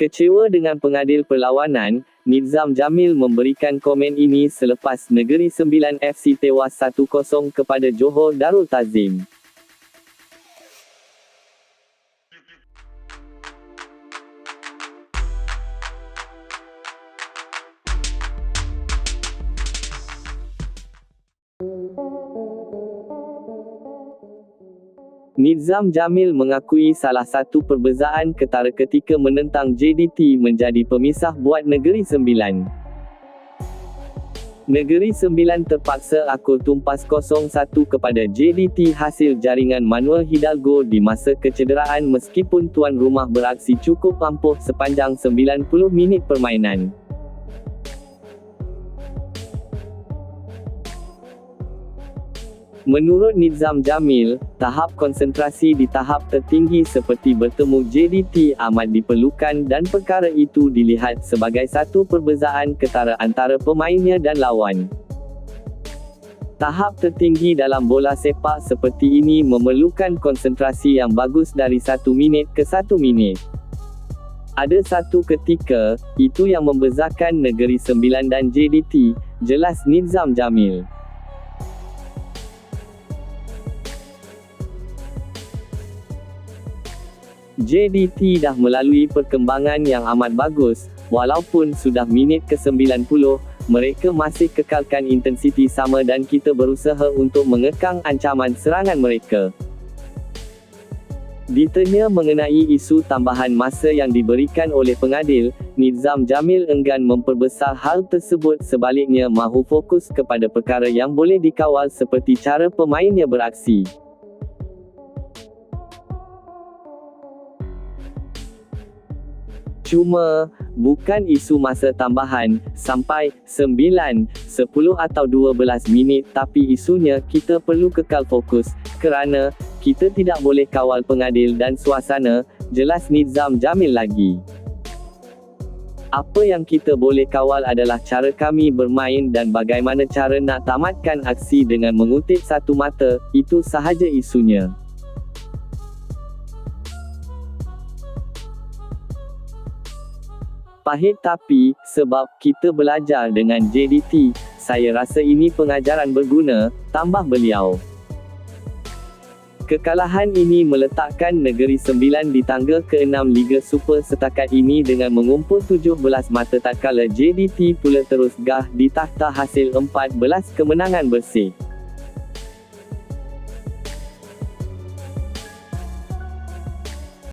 Kecewa dengan pengadil perlawanan, Nizam Jamil memberikan komen ini selepas Negeri Sembilan FC tewas 1-0 kepada Johor Darul Tazim. Nizam Jamil mengakui salah satu perbezaan ketara ketika menentang JDT menjadi pemisah buat Negeri Sembilan. Negeri Sembilan terpaksa akur tumpas 0-1 kepada JDT hasil jaringan Manuel Hidalgo di masa kecederaan meskipun tuan rumah beraksi cukup ampuh sepanjang 90 minit permainan. Menurut Nizam Jamil, tahap konsentrasi di tahap tertinggi seperti bertemu JDT amat diperlukan dan perkara itu dilihat sebagai satu perbezaan ketara antara pemainnya dan lawan. Tahap tertinggi dalam bola sepak seperti ini memerlukan konsentrasi yang bagus dari satu minit ke satu minit. Ada satu ketika, itu yang membezakan Negeri Sembilan dan JDT, jelas Nizam Jamil. JDT dah melalui perkembangan yang amat bagus, walaupun sudah minit ke-90, mereka masih kekalkan intensiti sama dan kita berusaha untuk mengekang ancaman serangan mereka. Ditanya mengenai isu tambahan masa yang diberikan oleh pengadil, Nizam Jamil enggan memperbesar hal tersebut sebaliknya mahu fokus kepada perkara yang boleh dikawal seperti cara pemainnya beraksi. Cuma, bukan isu masa tambahan, sampai 9, 10 atau 12 minit tapi isunya kita perlu kekal fokus, kerana, kita tidak boleh kawal pengadil dan suasana, jelas Nizam Jamil lagi. Apa yang kita boleh kawal adalah cara kami bermain dan bagaimana cara nak tamatkan aksi dengan mengutip satu mata, itu sahaja isunya. Pahit tapi, sebab kita belajar dengan JDT, saya rasa ini pengajaran berguna, tambah beliau. Kekalahan ini meletakkan Negeri Sembilan di tangga ke-6 Liga Super setakat ini dengan mengumpul 17 mata tak kala JDT pula terus gah di takhta hasil 14 kemenangan bersih.